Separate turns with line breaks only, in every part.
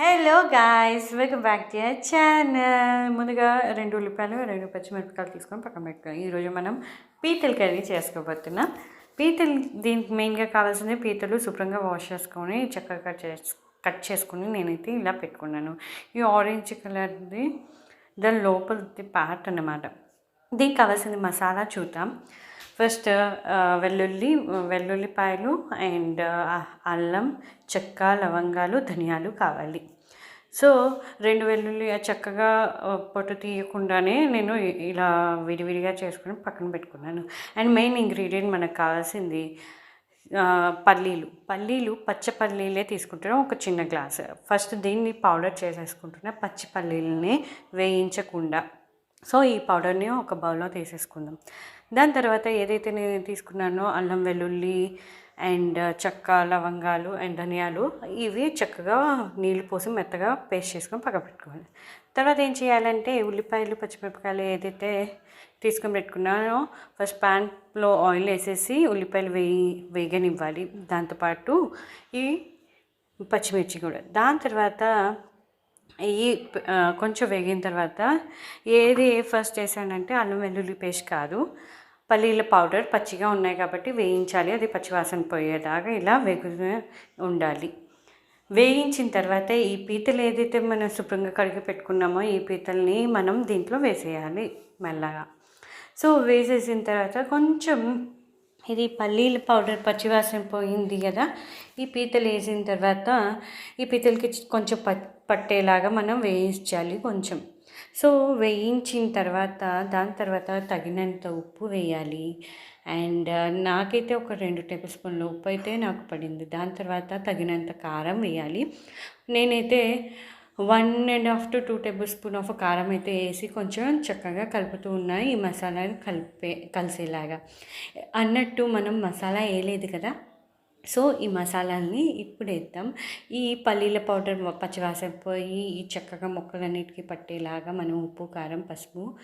Hello guys welcome back to your channel ముందుగా రెండు ఉల్లిపాయలు రెండు పచ్చిమిరపకాయలు తీసుకొని పక్కన పెట్టుకోవాలి ఈరోజు మనం పీతల కర్రీ చేసుకోబోతున్నాం. పీతలు దీనికి మెయిన్గా కావాల్సింది పీతలు శుభ్రంగా వాష్ చేసుకొని చక్కగా కట్ చేసు కట్ చేసుకుని నేనైతే ఇలా పెట్టుకున్నాను. ఈ ఆరెంజ్ కలర్ది దాని లోపలది పార్ట్ అన్నమాట. దీనికి కావాల్సింది మసాలా చూద్దాం. ఫస్ట్ వెల్లుల్లి వెల్లుల్లిపాయలు అండ్ అల్లం చెక్క లవంగాలు ధనియాలు కావాలి. సో రెండు వెల్లుల్లి చక్కగా పొట్టు తీయకుండానే నేను ఇలా విడివిడిగా చేసుకుని పక్కన పెట్టుకున్నాను. అండ్ మెయిన్ ఇంగ్రీడియంట్ మనకు కావాల్సింది పల్లీలు. పల్లీలు పచ్చ పల్లీలే తీసుకుంటున్నాం ఒక చిన్న గ్లాస్. ఫస్ట్ దీన్ని పౌడర్ చేసేసుకుంటున్నా పచ్చి పల్లీలని వేయించకుండా. సో ఈ పౌడర్ని ఒక బౌల్లో తీసేసుకుందాం. దాని తర్వాత ఏదైతే నేను తీసుకున్నానో అల్లం వెల్లుల్లి అండ్ uh, చెక్క లవంగాలు అండ్ ధనియాలు ఇవి చక్కగా నీళ్ళు పోసి మెత్తగా పేస్ట్ చేసుకొని పక్క పెట్టుకోవాలి తర్వాత ఏం చేయాలంటే ఉల్లిపాయలు పచ్చిమిరపకాయలు ఏదైతే తీసుకొని పెట్టుకున్నానో ఫస్ట్ ప్యాన్లో ఆయిల్ వేసేసి ఉల్లిపాయలు వేయి వేగనివ్వాలి. దాంతోపాటు ఈ పచ్చిమిర్చి కూడా. దాని తర్వాత ఈ కొంచెం వేగిన తర్వాత ఏది ఫస్ట్ వేసానంటే అల్లం వెల్లుల్లి పేస్ట్ కాదు. పల్లీల పౌడర్ పచ్చిగా ఉన్నాయి కాబట్టి వేయించాలి. అది పచ్చివాసన పోయేలాగా ఇలా వేగు ఉండాలి. వేయించిన తర్వాత ఈ పీతలు ఏదైతే మనం శుభ్రంగా కడిగి పెట్టుకున్నామో ఈ పీతల్ని మనం దీంట్లో వేసేయాలి మెల్లగా. సో వేసేసిన తర్వాత కొంచెం ఇది పల్లీల పౌడర్ పచ్చివాసన పోయింది కదా. ఈ పీతలు వేసిన తర్వాత ఈ పీతలకి కొంచెం పట్టేలాగా మనం వేయించాలి కొంచెం. సో వేయించిన తర్వాత దాని తర్వాత తగినంత ఉప్పు వేయాలి. అండ్ నాకైతే ఒక రెండు టేబుల్ స్పూన్ల ఉప్పు అయితే నాకు పడింది. దాని తర్వాత తగినంత కారం వేయాలి. నేనైతే one and half to two tablespoon of karam అయితే వేసి కొంచెం చక్కగా కలుపుతూ ఉన్నాయి ఈ మసాలాని కలిపే కలిసేలాగా. అన్నట్టు మనం మసాలా వేయలేదు కదా. సో ఈ మసాలాల్ని ఇప్పుడు వేద్దాం. ఈ పల్లీల పౌడర్ పచ్చివాసన పోయి ఈ చక్కగా మొక్కలన్నిటికీ పట్టేలాగా మనం ఉప్పు కారం పసుపు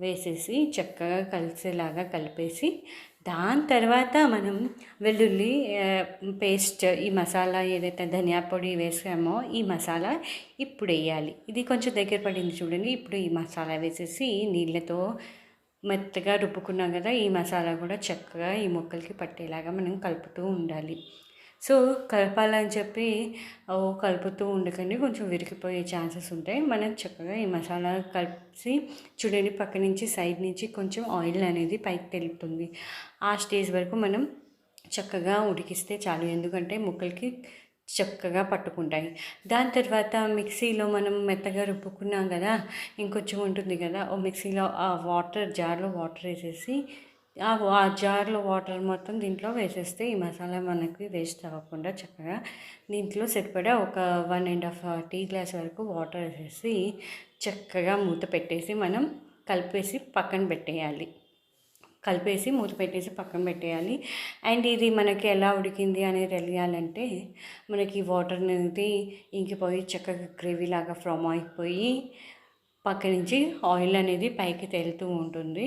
వేసేసి చక్కగా కలిసేలాగా కలిపేసి దాని తర్వాత మనం వెల్లుల్లి పేస్ట్ ఈ మసాలా ఏదైతే ధనియా పొడి వేసామో ఈ మసాలా ఇప్పుడు వేయాలి. ఇది కొంచెం దగ్గర పడింది చూడండి. ఇప్పుడు ఈ మసాలా వేసేసి నీళ్ళతో మెత్తగా రుబ్బుకున్నాం కదా ఈ మసాలా కూడా చక్కగా ఈ ముక్కలకి పట్టేలాగా మనం కలుపుతూ ఉండాలి. సో కలపాలని చెప్పి కలుపుతూ ఉండకండి. కొంచెం విరిగిపోయే ఛాన్సెస్ ఉంటాయి. మనం చక్కగా ఈ మసాలా కలిపి చూడండి. పక్క నుంచి సైడ్ నుంచి కొంచెం ఆయిల్ అనేది పైకి తెలుపుతుంది. ఆ స్టేజ్ వరకు మనం చక్కగా ఉడికిస్తే చాలు. ఎందుకంటే ముక్కలకి చక్కగా పట్టుకుంటాయి. దాని తర్వాత మిక్సీలో మనం మెత్తగా రుబ్బుకున్నాం కదా ఇంకొంచెం ఉంటుంది కదా ఓ మిక్సీలో ఆ వాటర్ జార్లో వాటర్ వేసేసి ఆ జార్లో వాటర్ మొత్తం దీంట్లో వేసేస్తే ఈ మసాలా మనకి వేస్ట్ అవ్వకుండా చక్కగా దీంట్లో సరిపడా ఒక one and half tea glass వరకు వాటర్ వేసేసి చక్కగా మూత పెట్టేసి మనం కలిపేసి పక్కన పెట్టేయాలి. కలిపేసి మూత పెట్టేసి పక్కన పెట్టేయాలి. అండ్ ఇది మనకి ఎలా ఉడికింది అనేది తెలియాలంటే మనకి వాటర్ అనేది ఇంకిపోయి చక్కగా గ్రేవీ లాగా ఫ్రమ్ అయిపోయి పక్క నుంచి ఆయిల్ అనేది పైకి తేలుతూ ఉంటుంది.